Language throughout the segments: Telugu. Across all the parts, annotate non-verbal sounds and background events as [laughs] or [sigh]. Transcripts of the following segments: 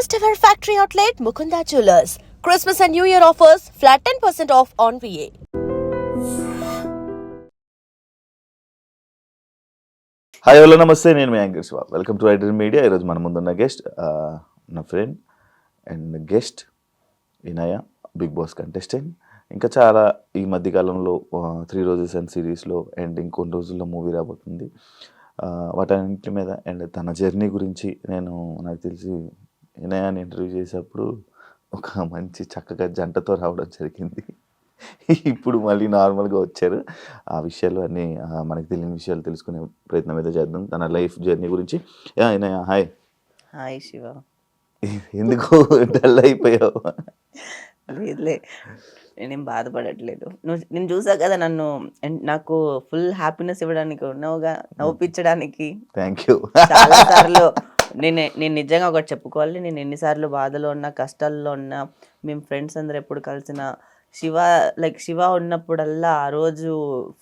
First ever factory outlet Mukunda jewellers Christmas and new year offers flat ten percent off on VA hi hello నమస్తే నేను మీ యాంకర్ శివ. వెల్కమ్ టు ఐడర్ మీడియా ఈరోజు మన ముందున్న గెస్ట్ నా friend and guest Vinaya Bigg Boss contestant ఇంకా చాలా ఈ మధ్యకాలంలో త్రీ రోజెస్ అండ్ సిరీస్లో అండ్ ఇంకొన్ని రోజుల్లో మూవీ రాబోతుంది. వాటన్నింటి మీద అండ్ తన జర్నీ గురించి నేను నాకు తెలిసి వినయాన్ని ఇంటర్వ్యూ చేసేటప్పుడు ఒక మంచి చక్కగా జంటతో రావడం జరిగింది. ఇప్పుడు మళ్ళీ నార్మల్గా వచ్చారు. ఆ విషయాలు అన్నీ మనకి తెలియని విషయాలు తెలుసుకునే ప్రయత్నం అయితే చేద్దాం. తన లైఫ్ జర్నీ గురించి. వినయ హాయ్. హాయ్ శివ. ఎందుకు డల్ అయిపోయావు? లేదులే. నేనేం బాధపడట్లేదు. నువ్వు నేను చూసా కదా నన్ను నాకు ఫుల్ హ్యాపీనెస్ ఇవ్వడానికి ఉన్నావుగా నవ్వుపించడానికి. థ్యాంక్ యూ చాలా సార్లు. నేను నేను నిజంగా ఒకటి చెప్పుకోవాలి. నేను ఎన్నిసార్లు బాధలో ఉన్నా కష్టాల్లో ఉన్నా మేము ఫ్రెండ్స్ అందరు ఎప్పుడు కలిసిన శివ లైక్ శివ ఉన్నప్పుడల్లా ఆ రోజు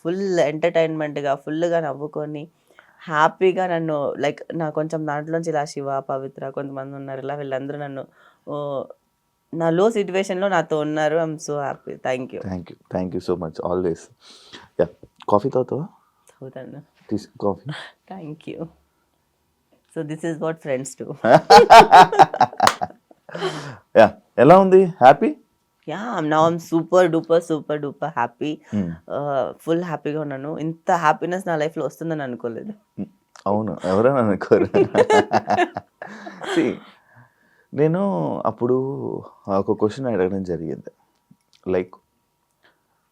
ఫుల్ ఎంటర్టైన్మెంట్గా ఫుల్గా నవ్వుకొని హ్యాపీగా నన్ను లైక్ నా కొంచెం దాంట్లోంచి ఇలా శివ పవిత్ర కొంతమంది ఉన్నారు. ఇలా వీళ్ళందరూ నన్ను నా లో సిచ్యువేషన్లో నాతో ఉన్నారు. I'm so happy. Thank you. Thank you. Thank you so much. Always. Coffee తాగుతావా? తీసు coffee. Thank you. So this is what friends to yeah ఎలా ఉంది? Happy yeah now I'm super duper super duper happy Hmm. Full హ్యాపీగా ఉన్నాను. ఇంత హ్యాపీనెస్ నా లైఫ్లో వస్తుందని అనుకోలేదు. అవును. ఎవరైనా అనుకోరు. [laughs] నేను అప్పుడు ఒక క్వశ్చన్ అడగడం జరిగింది. లైక్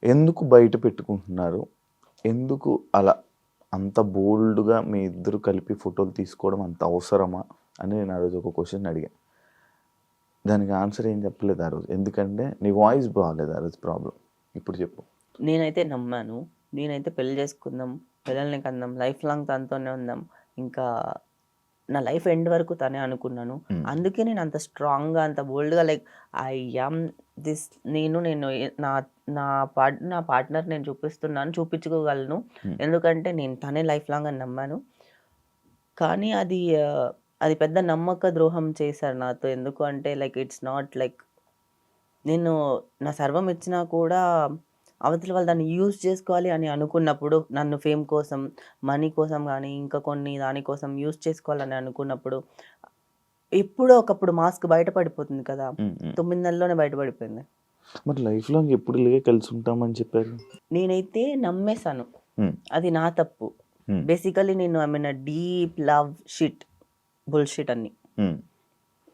ఎందుకు బయట పెట్టుకుంటున్నారు? ఎందుకు అలా అంత బోల్డ్గా మీ ఇద్దరు కలిపి ఫోటోలు తీసుకోవడం అంత అవసరమా అని నేను ఆ రోజు ఒక క్వశ్చన్ అడిగాను దానికి ఆన్సర్ ఏం చెప్పలేదు ఆ రోజు. ఎందుకంటే నీ వాయిస్ బాగాలేదు ఆ రోజు ప్రాబ్లం ఇప్పుడు చెప్పు. నేనైతే నమ్మాను. నేనైతే పెళ్ళి చేసుకుందాం పిల్లల్ని కందాం లైఫ్ లాంగ్ తనతోనే ఉందాం. ఇంకా నా లైఫ్ ఎండ్ వరకు తనే అనుకున్నాను. Hmm. అందుకే నేను అంత స్ట్రాంగ్గా అంత బోల్డ్గా లైక్ ఐ యామ్ దిస్ నేను నేను నా నా పార్ట్ నా పార్ట్నర్ నేను చూపిస్తున్నాను చూపించుకోగలను. ఎందుకంటే నేను తనే లైఫ్ లాంగ్ అని నమ్మాను. కానీ అది అది పెద్ద నమ్మక ద్రోహం చేశారు నాతో. ఎందుకు అంటే లైక్ ఇట్స్ నాట్ లైక్ నేను నా సర్వం ఇచ్చినా కూడా అవతల వాళ్ళు దాన్ని యూజ్ చేసుకోవాలి అని అనుకున్నప్పుడు నన్ను ఫేమ్ కోసం మనీ కోసం కానీ ఇంకా కొన్ని దానికోసం యూజ్ చేసుకోవాలని అనుకున్నప్పుడు ఎప్పుడో ఒకప్పుడు మాస్క్ బయటపడిపోతుంది కదా. తొమ్మిది నెలల్లోనే బయటపడిపోయింది మరి లైఫ్ లాంగ్ ఎప్పుడు ఇలాగే కలిసి ఉంటామని చెప్పారు? నేనైతే నమ్మేశాను. అది నా తప్పు. బేసికలీ నేను I mean deep love shit bullshit అన్ని ఉమ్,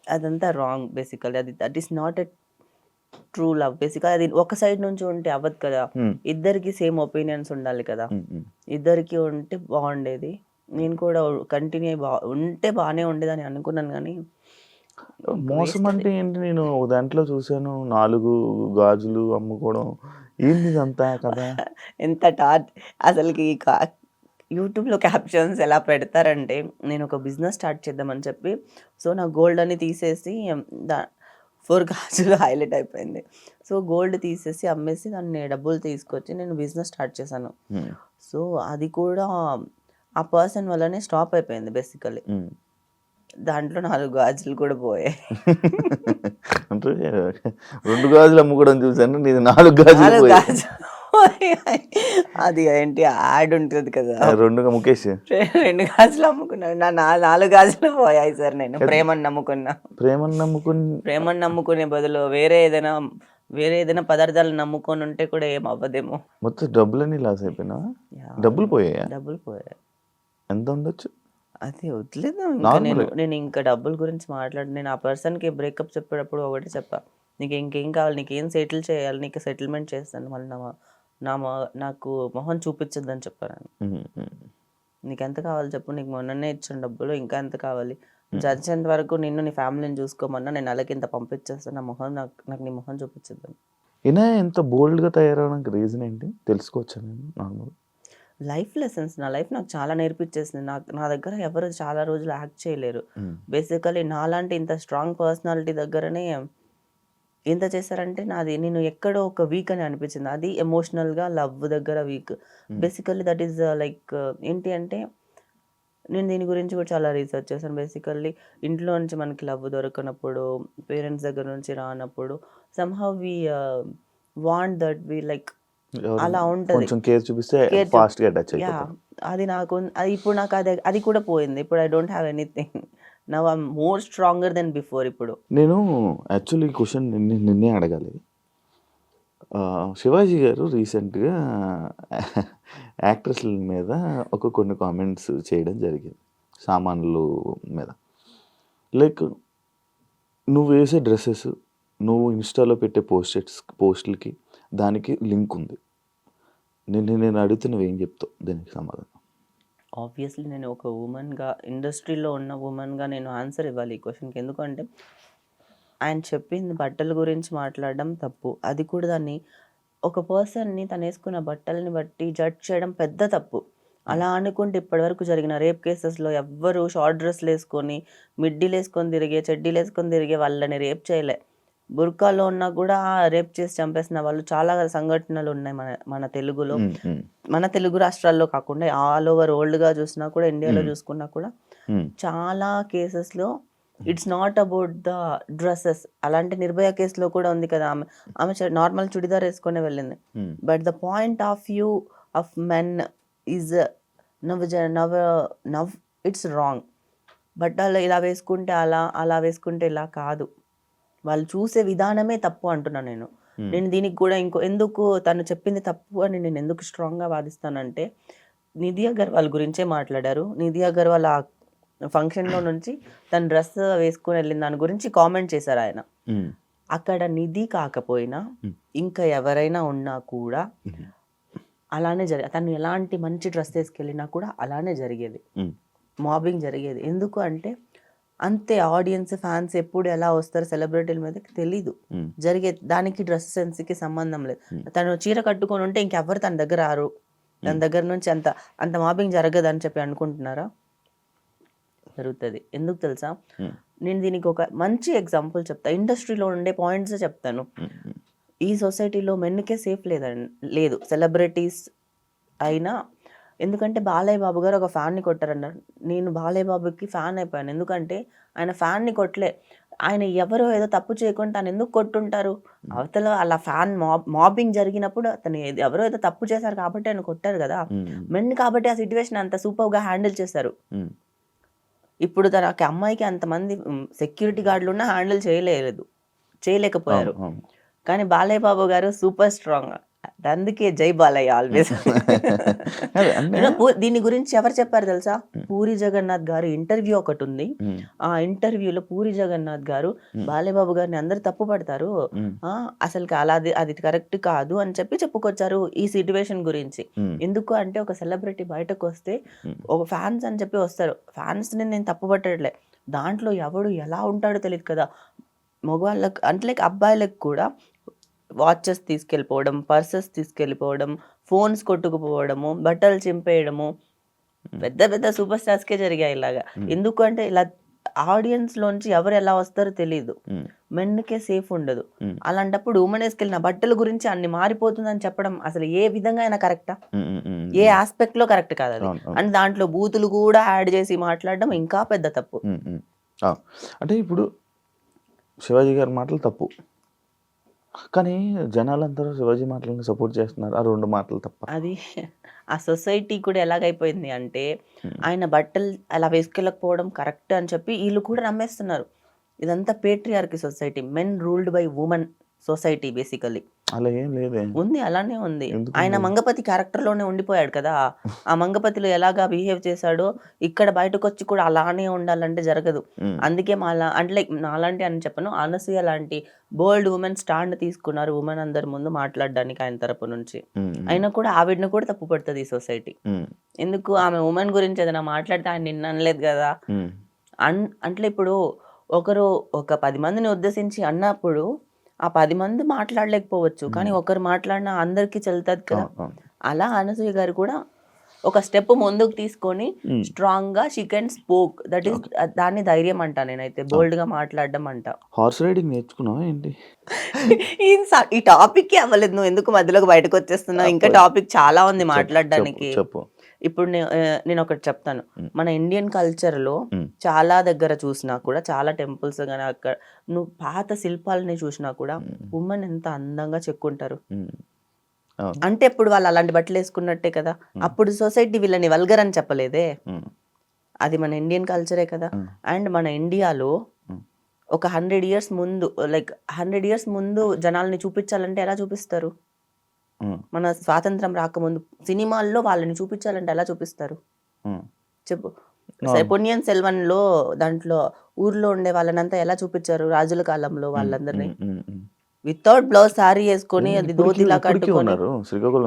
అదంతా రాంగ్ బేసికలీ అది that is not a true love basically అది ఒక సైడ్ నుంచి ఉంటే అవ్వదు కదా. ఇద్దరికి సేమ్ ఒపీనియన్స్ ఉండాలి కదా. ఇద్దరికి ఉంటే బాగుండేది. నేను కూడా కంటిన్యూ బా ఉంటే బాగానే ఉండేదని అనుకున్నాను కానీ మోసం అంటే ఏంటి? నేను ఒక దాంట్లో చూశాను. నాలుగు గాజులు అమ్ముకోవడం. ఏంది ఇదంతా కదా? ఎంత టార్చ్ అసలుకి యూట్యూబ్లో క్యాప్షన్స్ ఎలా పెడతారంటే నేను ఒక బిజినెస్ స్టార్ట్ చేద్దామని చెప్పి సో నా గోల్డ్ అని తీసేసి దా ఫోర్ గాజులు హైలైట్ అయిపోయింది. సో గోల్డ్ తీసేసి అమ్మేసి దాన్ని డబ్బులు తీసుకొచ్చి నేను బిజినెస్ స్టార్ట్ చేశాను. సో అది కూడా ఆ పర్సన్ వల్లనే స్టాప్ అయిపోయింది బేసికలీ. దాంట్లో నాలుగు గాజులు కూడా పోయాయి. అంటే రెండు గాజులు అమ్ముకోవడం చూశాను నీది నాలుగు గాజులు నాలుగు పోయాయి. గాజులు పోయాయి. అది ఏంటి యాడ్ ఉంటుంది కదా. ఆ, రెండుగా ముఖేష్. రెండు గాజులు అమ్ముకున్నాను నా నా- నాలుగు గాజులు పోయాయి సార్ నేను ప్రేమను నమ్ముకున్నా. ప్రేమను నమ్ముకుని ప్రేమను నమ్ముకునే బదులు వేరే ఏదైనా వేరే ఏదైనా పదార్థాలు నమ్ముకొని ఉంటే కూడా ఏం అవ్వదేమో. మొత్తం డబ్బులన్నీ లాస్ అయిపోయినా యా. డబ్బులు పోయాయా? డబ్బులు పోయాయి. ఎంత ఉండొచ్చు? అది వదిలేదాం ఇంకా Normal. నేను నేను ఇంకా డబ్బుల గురించి మాట్లాడు నేను ఆ పర్సన్కి బ్రేకప్ చెప్పేటప్పుడు ఒకటి చెప్పా. నీకు ఇంకేం కావాలి? నీకు ఏం సెటిల్ చేయాలి? నీకు సెటిల్మెంట్ చేస్తాను. మళ్ళీ నా మొ- నా మొ- నాకు మొహం చూపించొద్దని చెప్పాను. నీకు ఎంత కావాలి చెప్పు? నీకు మొన్ననే ఇచ్చిన డబ్బులు. ఇంకా ఎంత కావాలి? చదివేంత వరకు నిన్ను నీ ఫ్యామిలీని చూసుకోమన్నా నేను అలాగే ఇంత పంపించేస్తాను. నా మొహం నాకు నాకు నీ మొహం చూపించద్దు ఈయన ఎంత బోల్డ్గా తయారవడానికి రీజన్ ఏంటి? తెలుసుకోవచ్చా నేను? నార్మల్ లైఫ్ లెసన్స్ నా లైఫ్ నాకు చాలా నేర్పించేసింది. నాకు నా దగ్గర ఎవరు చాలా రోజులు యాక్ట్ చేయలేరు. బేసికలీ నాలాంటి ఇంత స్ట్రాంగ్ పర్సనాలిటీ దగ్గరనే ఎంత చేశారంటే నాది నేను ఎక్కడో ఒక వీక్ అని అనిపించింది. అది ఎమోషనల్గా లవ్ దగ్గర weak basically that is like ఏంటి అంటే నేను దీని గురించి కూడా చాలా రీసెర్చ్ చేశాను. బేసికల్లీ ఇంట్లో నుంచి మనకి లవ్ దొరకనప్పుడు పేరెంట్స్ దగ్గర నుంచి రానప్పుడు somehow we want that we like అలా ఉంటది. కొంచెం కేర్ చూపిస్తే ఫాస్ట్గా అది నాకు ఇప్పుడు నాకు అది అది కూడా పోయింది. ఇప్పుడు I don't have anything. Now I'm more stronger than before ఇప్పుడు. నేను యాక్చువల్లీ క్వశ్చన్ నిన్నే అడగాలి. శివాజీ గారు రీసెంట్గా యాక్ట్రెస్ల మీద ఒక కొన్ని కామెంట్స్ చేయడం జరిగింది. సామాన్లు మీద. లైక్ నువ్వు వేసే డ్రెస్సెస్ నువ్వు ఇన్స్టాలో పెట్టే పోస్టెట్స్ పోస్టులకి దానికి లింక్ ఉంది. నేను నేను అడుగుతున్నవి ఏం చెప్తావు? దీనికి సమాధానం. ఆబ్వియస్లీ నేను ఒక ఉమెన్గా ఇండస్ట్రీలో ఉన్న ఉమెన్గా నేను ఆన్సర్ ఇవ్వాలి ఈ క్వశ్చన్కి ఎందుకంటే ఆయన చెప్పింది బట్టల గురించి మాట్లాడడం తప్పు. అది కూడా దాన్ని ఒక పర్సన్ని తను వేసుకున్న బట్టల్ని బట్టి జడ్జ్ చేయడం పెద్ద తప్పు. అలా అనుకుంటే ఇప్పటివరకు జరిగిన రేప్ కేసెస్లో ఎవ్వరు షార్ట్ డ్రెస్లు వేసుకొని మిడ్డీలు వేసుకొని తిరిగే చెడ్డీలు వేసుకొని తిరిగే వాళ్ళని రేప్ చేయలే. బుర్కాలో ఉన్నా కూడా రేప్ చేసి చంపేసిన వాళ్ళు చాలా సంఘటనలు ఉన్నాయి మన మన తెలుగులో. మన తెలుగు రాష్ట్రాల్లో కాకుండా ఆల్ ఓవర్ వరల్డ్గా చూసినా కూడా ఇండియాలో. చూసుకున్నా కూడా చాలా కేసెస్లో it's not about the dresses. అలాంటి నిర్భయ కేసులో కూడా ఉంది కదా ఆమె ఆమె నార్మల్ చుడిదార్ వేసుకొని వెళ్ళింది. But the point of view of men is now now now it's wrong. But అలా ఇలా వేసుకుంటే అలా అలా వేసుకుంటే ఇలా కాదు. వాళ్ళు చూసే విధానమే తప్పు అంటున్నా నేను. నేను దీనికి కూడా ఇంకో ఎందుకు తను చెప్పింది తప్పు అని నేను ఎందుకు స్ట్రాంగ్గా వాదిస్తానంటే నిధి అగర్వాల్ గురించే మాట్లాడారు. నిధి అగర్వాల్ ఆ ఫంక్షన్లో నుంచి తన డ్రెస్ వేసుకుని వెళ్ళిన దాని గురించి కామెంట్ చేశారు ఆయన. అక్కడ నిధి కాకపోయినా. ఇంకా ఎవరైనా ఉన్నా కూడా అలానే జరిగే తను ఎలాంటి మంచి డ్రెస్ వేసుకెళ్ళినా కూడా అలానే జరిగేది. మాబింగ్ జరిగేది. ఎందుకు అంటే అంతే ఆడియన్స్ ఫ్యాన్స్ ఎప్పుడు ఎలా వస్తారు సెలబ్రిటీల మీదకి తెలీదు. జరిగే దానికి డ్రెస్ సెన్స్కి సంబంధం లేదు. తను చీర కట్టుకొని ఉంటే ఇంకెవ్వరు తన దగ్గర రారు. తన దగ్గర నుంచి అంత అంత మాబింగ్ జరగదు అని చెప్పి అనుకుంటున్నారా? జరుగుతుంది. ఎందుకు తెలుసా. నేను దీనికి ఒక మంచి ఎగ్జాంపుల్ చెప్తా. ఇండస్ట్రీలో ఉండే పాయింట్స్ చెప్తాను. ఈ సొసైటీలో మెన్కే సేఫ్ లేదండి లేదు. సెలబ్రిటీస్ అయినా ఎందుకంటే బాలయ్య బాబు గారు ఒక ఫ్యాన్ని కొట్టారన్నారు. నేను బాలయ్య బాబుకి ఫ్యాన్ అయిపోయాను. ఎందుకంటే ఆయన ఫ్యాన్ని కొట్టలే. ఆయన ఎవరో ఏదో తప్పు చేయకుండా తను ఎందుకు కొట్టుంటారు? అవతల అలా ఫ్యాన్ మాబ్ మాబింగ్ జరిగినప్పుడు అతను ఎవరో ఏదో తప్పు చేశారు కాబట్టి ఆయన కొట్టారు కదా. మెన్ కాబట్టి ఆ సిచ్యువేషన్ అంత సూపర్గా హ్యాండిల్ చేశారు. ఇప్పుడు తనకి అమ్మాయికి అంతమంది సెక్యూరిటీ గార్డులు ఉన్నా హ్యాండిల్ చేయలేదు. చేయలేకపోయారు. కానీ బాలయ్య బాబు గారు సూపర్ స్ట్రాంగ్. అందుకే జై బాలయ్య ఆల్వేస్ [laughs] దీని గురించి ఎవరు చెప్పారు తెలుసా? పూరి జగన్నాథ్ గారు ఇంటర్వ్యూ ఒకటి ఉంది. ఆ ఇంటర్వ్యూలో పూరి జగన్నాథ్ గారు బాలయ్య బాబు గారిని అందరు తప్పు పడతారు. అసలు అలా అది కరెక్ట్ కాదు అని చెప్పి చెప్పుకొచ్చారు ఈ సిచ్యువేషన్ గురించి. ఎందుకు అంటే ఒక సెలబ్రిటీ బయటకు వస్తే. ఒక ఫ్యాన్స్ అని చెప్పి వస్తారు. ఫ్యాన్స్ని నేను తప్పు పట్టట్లే. దాంట్లో ఎవడు ఎలా ఉంటాడో తెలియదు కదా. మగవాళ్ళకి అంటే లైక్ అబ్బాయిలకు కూడా వాచెస్ తీసుకెళ్ళిపోవడం పర్సెస్ తీసుకెళ్ళిపోవడం ఫోన్స్ కొట్టుకుపోవడము బట్టలు చింపేయడము. పెద్ద పెద్ద సూపర్ స్టార్స్కే జరిగాయి ఇలాగా. ఎందుకు అంటే ఇలా ఆడియన్స్ లోంచి ఎవరు ఎలా వస్తారో తెలియదు ఉమ్, మెన్కే సేఫ్ ఉండదు. Hmm. అలాంటప్పుడు ఉమెన్ వేసుకెళ్ళిన బట్టల గురించి అన్ని మారిపోతుందని చెప్పడం అసలు ఏ విధంగా అయినా కరెక్టా. ఏ ఆస్పెక్ట్లో కరెక్ట్ కాదు అది. అండ్ దాంట్లో బూతులు కూడా యాడ్ చేసి మాట్లాడడం ఇంకా పెద్ద తప్పు. అంటే ఇప్పుడు శివాజీ గారి మాటలు తప్పు. కానీ జనాలందరూ శివాజీ మాటలను సపోర్ట్ చేస్తున్నారు. ఆ రెండు మాటలు తప్ప. అది ఆ సొసైటీ కూడా ఎలాగైపోయింది అంటే. ఆయన బట్టలు అలా వేసుకెళ్ళకపోవడం కరెక్ట్ అని చెప్పి వీళ్ళు కూడా నమ్మేస్తున్నారు. ఇదంతా patriarchy society. Men ruled by women society basically అలా ఏం లేదే. ఉంది అలానే ఉంది. ఆయన? మంగపతి క్యారెక్టర్లోనే ఉండిపోయాడు కదా. [laughs] ఆ మంగపతిలో ఎలాగా బిహేవ్ చేశాడో ఇక్కడ బయటకు వచ్చి కూడా అలానే ఉండాలంటే జరగదు. అందుకే మాలా అంటే లైక్ నాలాంటి అని చెప్పను అనసూయ లాంటి బోల్డ్ ఉమెన్ స్టాండ్ తీసుకున్నారు ఉమెన్ అందరి ముందు మాట్లాడడానికి ఆయన తరపు నుంచి. అయినా కూడా ఆవిడని కూడా తప్పు పడుతుంది ఈ సొసైటీ. ఎందుకు ఆమె ఉమెన్ గురించి ఏదైనా మాట్లాడితే ఆయన నిన్న అనలేదు కదా. అన్ అంటే ఇప్పుడు ఒకరు ఒక పది మందిని ఉద్దేశించి అన్నప్పుడు ఆ పది మంది మాట్లాడలేకపోవచ్చు. కానీ ఒకరు మాట్లాడినా అందరికీ చెల్లుతుంది కదా. అలా అనసూయ గారు కూడా ఒక స్టెప్ ముందుకు తీసుకొని. స్ట్రాంగ్గా she can spoke. That is దాన్ని ధైర్యం అంట నేనైతే. బోల్డ్గా మాట్లాడడం అంట. హార్స్ రైడింగ్ నేర్చుకున్నావా ఏంటి? ఈ టాపిక్కి అవ్వలేదు. నువ్వు ఎందుకు మధ్యలోకి బయటకు వచ్చేస్తున్నావు? ఇంకా టాపిక్ చాలా ఉంది మాట్లాడడానికి. చెప్పు. ఇప్పుడు నేను ఒకటి చెప్తాను. మన ఇండియన్ కల్చర్లో Mm. చాలా దగ్గర చూసినా కూడా చాలా టెంపుల్స్ కానీ అక్కడ నువ్వు పాత శిల్పాలని చూసినా కూడా ఉమెన్ ఎంత అందంగా చెక్కుంటారు అంటే ఇప్పుడు వాళ్ళు అలాంటి బట్టలు వేసుకున్నట్టే కదా అప్పుడు సొసైటీ వీళ్ళని వల్గర్ అని చెప్పలేదే. అది మన ఇండియన్ కల్చరే కదా. అండ్ మన ఇండియాలో. ఒక హండ్రెడ్ ఇయర్స్ ముందు లైక్ హండ్రెడ్ ఇయర్స్ ముందు జనాల్ని చూపించాలంటే ఎలా చూపిస్తారు. మన స్వాతంత్రం రాకముందు సినిమాల్లో వాళ్ళని చూపించాలంటే ఎలా చూపిస్తారు. చెప్పు. పొన్నియిన్ సెల్వన్లో దాంట్లో ఊర్లో ఉండే వాళ్ళనంతా ఎలా చూపించారు? రాజుల కాలంలో వాళ్ళందరినీ. వితౌట్ బ్లౌజ్ సారీ వేసుకొని అది దోతిలా కట్టుకొని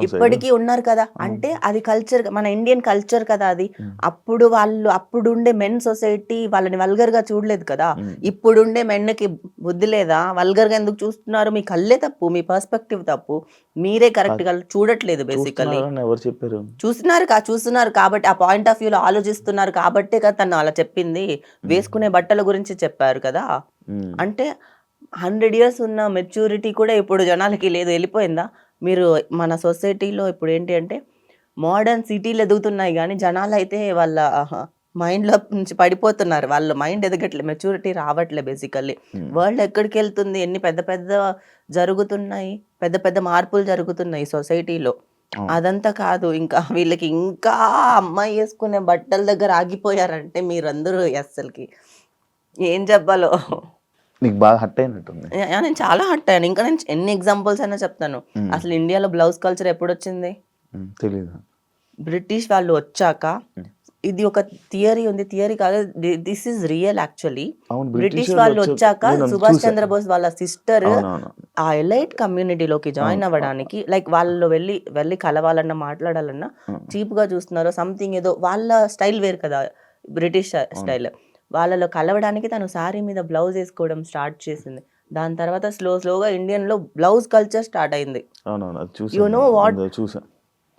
ఇప్పటికీ ఉన్నారు కదా. అంటే అది కల్చర్ మన ఇండియన్ కల్చర్ కదా అది. అప్పుడు వాళ్ళు అప్పుడు ఉండే మెన్ సొసైటీ వాళ్ళని వల్గర్గా చూడలేదు కదా. ఇప్పుడుండే మెన్కి బుద్ధి లేదా? వల్గర్గా ఎందుకు చూస్తున్నారు? మీ కళ్ళే తప్పు మీ పర్స్పెక్టివ్ తప్పు. మీరే కరెక్ట్గా చూడట్లేదు ఎవరు చెప్పారు? చూస్తున్నారు కా చూస్తున్నారు కాబట్టి ఆ పాయింట్ ఆఫ్ వ్యూలో ఆలోచిస్తున్నారు కాబట్టే కదా తను అలా చెప్పింది. వేసుకునే బట్టల గురించి చెప్పారు కదా. అంటే హండ్రెడ్ ఇయర్స్ ఉన్న మెచ్యూరిటీ కూడా ఇప్పుడు జనాలకి లేదు. వెళ్ళిపోయిందా? మీరు మన సొసైటీలో ఇప్పుడు ఏంటి అంటే మోడర్న్ సిటీలు ఎదుగుతున్నాయి కానీ జనాలు అయితే వాళ్ళ మైండ్లో నుంచి పడిపోతున్నారు. వాళ్ళ మైండ్ ఎదగట్లే మెచ్యూరిటీ రావట్లే బేసికల్లీ. వరల్డ్ ఎక్కడికి వెళ్తుంది? ఎన్ని పెద్ద పెద్ద జరుగుతున్నాయి? పెద్ద పెద్ద మార్పులు జరుగుతున్నాయి సొసైటీలో. అదంతా కాదు. ఇంకా వీళ్ళకి ఇంకా అమ్మాయి వేసుకునే బట్టల దగ్గర ఆగిపోయారంటే మీరందరూ అస్సలకి ఏం చెప్పాలో? నీకు బాగా హట్ అయినట్టుంది. యా, నేను చాలా హట్ అయ్యాను. ఇంకా నేను ఎన్ని ఎగ్జాంపుల్స్ అయినా చెప్తాను. అసలు ఇండియాలో బ్లౌజ్ కల్చర్ ఎప్పుడు వచ్చింది ఉమ్. తెలీదు. బ్రిటిష్ వాళ్ళు వచ్చాక ఇది ఒక థియరీ ఉంది. థియరీ కాదు దిస్ ఇస్ రియల్ యాక్చువల్లీ. అవును బ్రిటిష్ వాళ్ళు వచ్చాక సుభాష్ చంద్రబోస్ వాళ్ళ సిస్టర్ అవునవును. ఆ ఎలైట్ కమ్యూనిటీలోకి జాయిన్ అవ్వడానికి లైక్ వాళ్ళు వెళ్ళి వెళ్ళి కలవాలన్నా మాట్లాడాలన్నా చీప్గా చూస్తున్నారు సంథింగ్ ఏదో వాళ్ళ స్టైల్ వేరు కదా బ్రిటిష్ స్టైల్. వాళ్ళలో కలవడానికి తను శారీ మీద బ్లౌజ్ వేసుకోవడం స్టార్ట్ చేసింది. దాని తర్వాత స్లో స్లోగా ఇండియన్లో బ్లౌజ్ కల్చర్ స్టార్ట్ అయింది? అది చూసా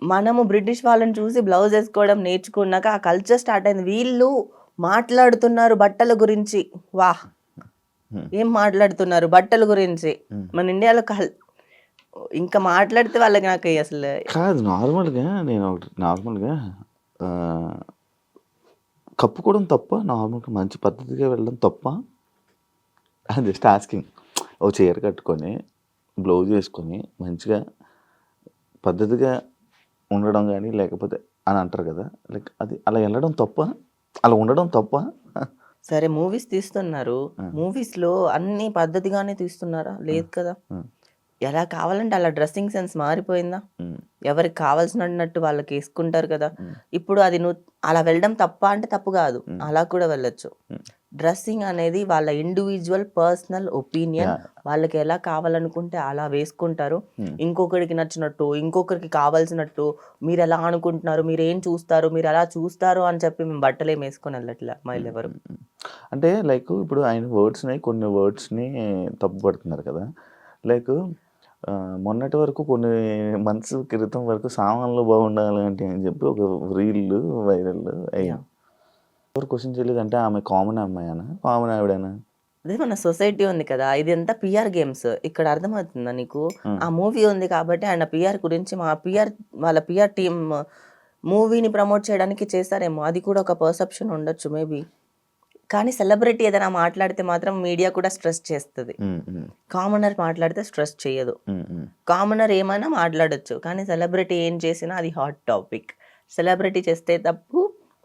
మనము బ్రిటిష్ వాళ్ళని చూసి బ్లౌజ్ వేసుకోవడం నేర్చుకున్నాక ఆ కల్చర్ స్టార్ట్ అయింది. వీళ్ళు మాట్లాడుతున్నారు బట్టల గురించి. వా Hmm. ఏం మాట్లాడుతున్నారు బట్టల గురించి? మన ఇండియాలో కల్ ఇంకా మాట్లాడితే వాళ్ళకి నాకు అసలు కాదు నార్మల్గా నేను ఒకటి నార్మల్గా కప్పుకోవడం తప్ప నార్మల్గా మంచి పద్ధతిగా వెళ్ళడం తప్ప జస్ట్ ఆస్కింగ్ ఓ చీర కట్టుకొని బ్లౌజ్ వేసుకొని మంచిగా పద్ధతిగా ఉండడం కానీ లేకపోతే అని అంటారు కదా లైక్ అది అలా వెళ్ళడం తప్ప అలా ఉండడం తప్ప. సరే మూవీస్ తీస్తున్నారు. మూవీస్లో అన్ని పద్ధతిగానే తీస్తున్నారా? లేదు కదా. ఎలా కావాలంటే అలా డ్రెస్సింగ్ సెన్స్ మారిపోయిందా? ఎవరికి కావాల్సినట్టు వాళ్ళకి వేసుకుంటారు కదా. ఇప్పుడు అది నువ్వు అలా వెళ్ళడం తప్ప అంటే తప్పు కాదు. అలా కూడా వెళ్ళొచ్చు. డ్రెస్సింగ్ అనేది వాళ్ళ ఇండివిజువల్ పర్సనల్ ఒపీనియన్ వాళ్ళకి ఎలా కావాలనుకుంటే అలా వేసుకుంటారు. ఇంకొకరికి నచ్చినట్టు ఇంకొకరికి కావాల్సినట్టు మీరు ఎలా అనుకుంటున్నారు మీరు ఏం చూస్తారు మీరు ఎలా చూస్తారు అని చెప్పి మేము బట్టలు ఏం వేసుకొని వెళ్ళట్లే అమ్మాయిలు ఎవరు. అంటే లైక్ ఇప్పుడు ఆయన వర్డ్స్ని కొన్ని వర్డ్స్ని తప్పు పడుతున్నారు కదా. లైక్ మొన్నటి వరకు కొన్ని మంత్స్ క్రితం వరకు సామాన్లు బాగుండాలి అంటే అని చెప్పి ఒక రీల్ వైరల్ అయ్యింది ఎవరు క్వశ్చన్ చేయలేదు అంటే ఆమె కామన్ అమ్మాయినా? కామన్ ఆవిడేనా? అదే మన సొసైటీ ఉంది కదా ఇది అంతా పిఆర్ గేమ్స్ ఇక్కడ అర్థమవుతుందా నీకు? ఆ. మూవీ ఉంది కాబట్టి ఆయన పిఆర్ గురించి మా పిఆర్ వాళ్ళ పిఆర్ టీమ్ మూవీని ప్రమోట్ చేయడానికి చేస్తారేమో అది కూడా ఒక పర్సెప్షన్ ఉండొచ్చు మేబీ కానీ సెలబ్రిటీ ఏదైనా మాట్లాడితే మాత్రం మీడియా కూడా స్ట్రెస్ చేస్తుంది. కామనర్ మాట్లాడితే స్ట్రెస్ చేయదు. కామనర్ ఏమైనా మాట్లాడొచ్చు కానీ సెలబ్రిటీ ఏం చేసినా అది హాట్ టాపిక్. సెలబ్రిటీ చేస్తే తప్పు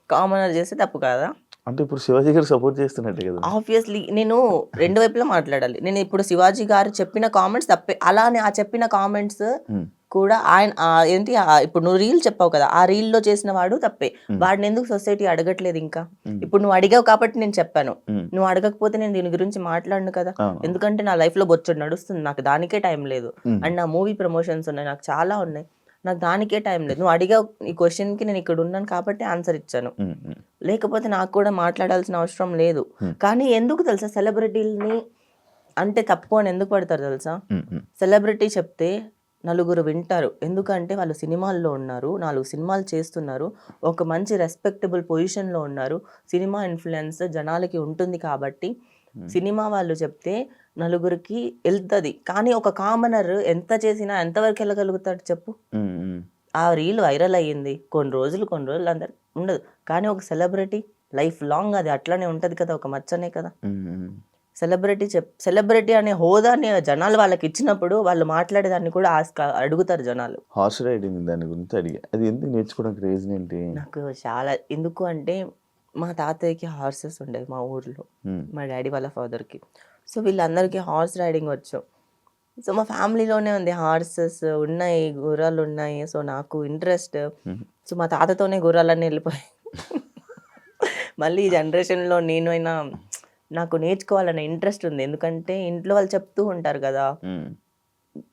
కామనర్ చేస్తే తప్పు కాదా? అంటే ఇప్పుడు శివాజీ గారు సపోర్ట్ చేస్తున్నట్టే కదా. ఆబ్వియస్లీ నేను రెండు వైపులా మాట్లాడాలి. నేను ఇప్పుడు శివాజీ గారు చెప్పిన కామెంట్స్ తప్పే. అలానే ఆ చెప్పిన కామెంట్స్ కూడా ఆయన ఏంటి ఇప్పుడు నువ్వు రీల్ చెప్పావు కదా ఆ reel లో చేసిన వాడు తప్పే. వాడిని ఎందుకు సొసైటీ అడగట్లేదు ఇంకా? ఇప్పుడు నువ్వు అడిగావు కాబట్టి నేను చెప్పాను. నువ్వు అడగకపోతే నేను దీని గురించి మాట్లాడను కదా. ఎందుకంటే నా లైఫ్లో బొచ్చడు నడుస్తుంది నాకు దానికే టైం లేదు. అండ్ నా మూవీ ప్రమోషన్స్ ఉన్నాయి నాకు చాలా ఉన్నాయి. నాకు దానికే టైం లేదు. నువ్వు అడిగావు ఈ క్వశ్చన్కి నేను ఇక్కడ ఉన్నాను కాబట్టి ఆన్సర్ ఇచ్చాను. లేకపోతే నాకు కూడా మాట్లాడాల్సిన అవసరం లేదు. కానీ ఎందుకు తెలుసా సెలబ్రిటీలని అంటే తప్పు అని ఎందుకు పడతారు తెలుసా. సెలబ్రిటీ చెప్తే నలుగురు వింటారు. ఎందుకంటే వాళ్ళు సినిమాల్లో ఉన్నారు. నాలుగు సినిమాలు చేస్తున్నారు. ఒక మంచి రెస్పెక్టబుల్ పొజిషన్లో ఉన్నారు. సినిమా ఇన్ఫ్లుయెన్స్ జనాలకి ఉంటుంది కాబట్టి సినిమా వాళ్ళు చెప్తే నలుగురికి వెళ్తుంది. కానీ ఒక కామనర్ ఎంత చేసినా ఎంతవరకు వెళ్ళగలుగుతాడు చెప్పు? ఉమ్, ఉమ్. ఆ రీల్ వైరల్ అయ్యింది. కొన్ని రోజులు కొన్ని రోజులు అందరు ఉండదు. కానీ ఒక సెలబ్రిటీ లైఫ్ లాంగ్ అది అట్లానే ఉంటుంది కదా ఒక మచ్చనే కదా. సెలబ్రిటీ చెప్ సెలబ్రిటీ అనే హోదాని జనాలు వాళ్ళకి ఇచ్చినప్పుడు వాళ్ళు మాట్లాడేదాన్ని కూడా ఆస్క అడుగుతారు జనాలు. హార్స్ రైడింగ్ దాని గురించి అడిగా. అది ఎందుకు నేర్చుకోవడానికి రీజన్ ఏంటి? నాకు చాలా ఎందుకు అంటే మా తాతయ్యకి హార్సెస్ ఉండేవి మా ఊర్లో. మా డాడీ వాళ్ళ ఫాదర్కి. సో వీళ్ళందరికీ హార్స్ రైడింగ్ వచ్చు. సో మా ఫ్యామిలీలోనే ఉంది హార్సెస్ ఉన్నాయి గుర్రాలు ఉన్నాయి. సో నాకు ఇంట్రెస్ట్ సో మా తాతతోనే గుర్రాలన్నీ వెళ్ళిపోయాయి. [laughs] మళ్ళీ ఈ జనరేషన్లో నేను అయినా నాకు నేర్చుకోవాలనే ఇంట్రెస్ట్ ఉంది. ఎందుకంటే ఇంట్లో వాళ్ళు చెప్తూ ఉంటారు కదా.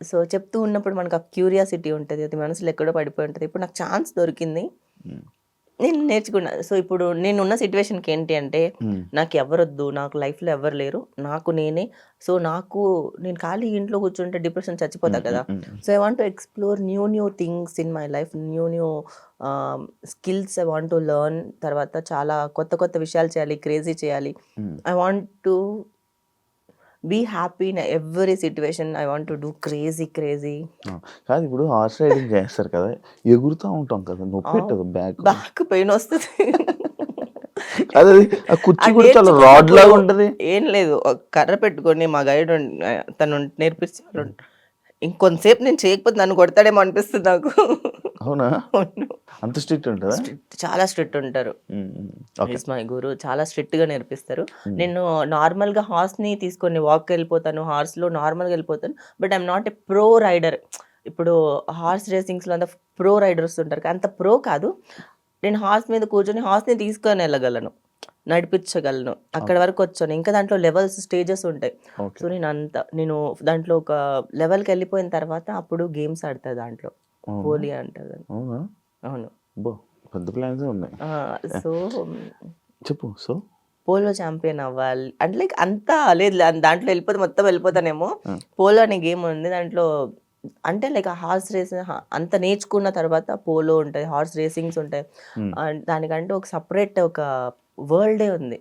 సో చెప్తూ ఉన్నప్పుడు మనకు ఆ క్యూరియాసిటీ ఉంటుంది. అది మనసులో ఎక్కడో పడిపోయి ఉంటుంది. ఇప్పుడు నాకు ఛాన్స్ దొరికింది. నేను నేర్చుకున్నా సో ఇప్పుడు నేను ఉన్న సిచ్యువేషన్కి ఏంటి అంటే. నాకు ఎవరొద్దు నాకు లైఫ్లో ఎవరు లేరు నాకు నేనే సో నాకు నేను ఖాళీ ఇంట్లో కూర్చుంటే డిప్రెషన్ చచ్చిపోతా కదా. So I want to explore new new things in my life new new skills I want to learn తర్వాత చాలా కొత్త కొత్త విషయాలు చేయాలి క్రేజీ చేయాలి. I want to be happy in every situation I want to do crazy crazy కాదు ఇప్పుడు హార్స్ రైడింగ్ చేస్తారు కదా ఎగురుతా ఉంటాం కదా నొప్పి బ్యాక్. బ్యాక్ పెయిన్ వస్తుంది. అది ఆ కుర్చీ కూడా చాలా రాడ్ లాగా ఉంటది. ఏం లేదు కర్ర పెట్టుకొని మా గైడ్ తను నేర్పించారు ఇంకొంతసేపు నేను చేయకపోతే నన్ను కొడతాడేమో అనిపిస్తుంది నాకు. అవునా? అంత స్ట్రిక్ట్ ఉంటుందా? చాలా స్ట్రిక్ట్ ఉంటారు. మై గురు చాలా స్ట్రిక్ట్గా నేర్పిస్తారు నేను నార్మల్గా హార్స్ని తీసుకొని వాక్ వెళ్ళిపోతాను హార్స్లో నార్మల్గా వెళ్ళిపోతాను but I'm not a pro rider. ఇప్పుడు హార్స్ రేసింగ్స్లో అంత ప్రో రైడర్స్ ఉంటారు. అంత ప్రో కాదు. నేను హార్స్ మీద కూర్చొని హార్స్ని తీసుకొని వెళ్ళగలను నడిపించగలను. అక్కడ వరకు వచ్చాను. ఇంకా దాంట్లో లెవెల్స్ స్టేజెస్ ఉంటాయి. సో నేను అంత నేను దాంట్లో ఒక లెవెల్కి వెళ్ళిపోయిన తర్వాత అప్పుడు గేమ్స్ ఆడతా దాంట్లో? హోలీ అంటారు అవునా? అవును. బో పెద్ద ప్లాన్స్ ఉన్నాయి. సో చెప్పు సో? పోలో ఛాంపియన్ అవ్వాలి. అంటే లైక్ అంతా లేదు. దాంట్లో వెళ్ళిపోతే మొత్తం వెళ్ళిపోతానేమో. పోలో అనే గేమ్ ఉంది. దాంట్లో అంటే లైక్ ఆ హార్స్ రేస్ అంత నేర్చుకున్న తర్వాత పోలో ఉంటాయి. హార్స్ రేసింగ్స్ ఉంటాయి. దానికంటే ఒక సపరేట్ ఒక వరల్డే ఉంది.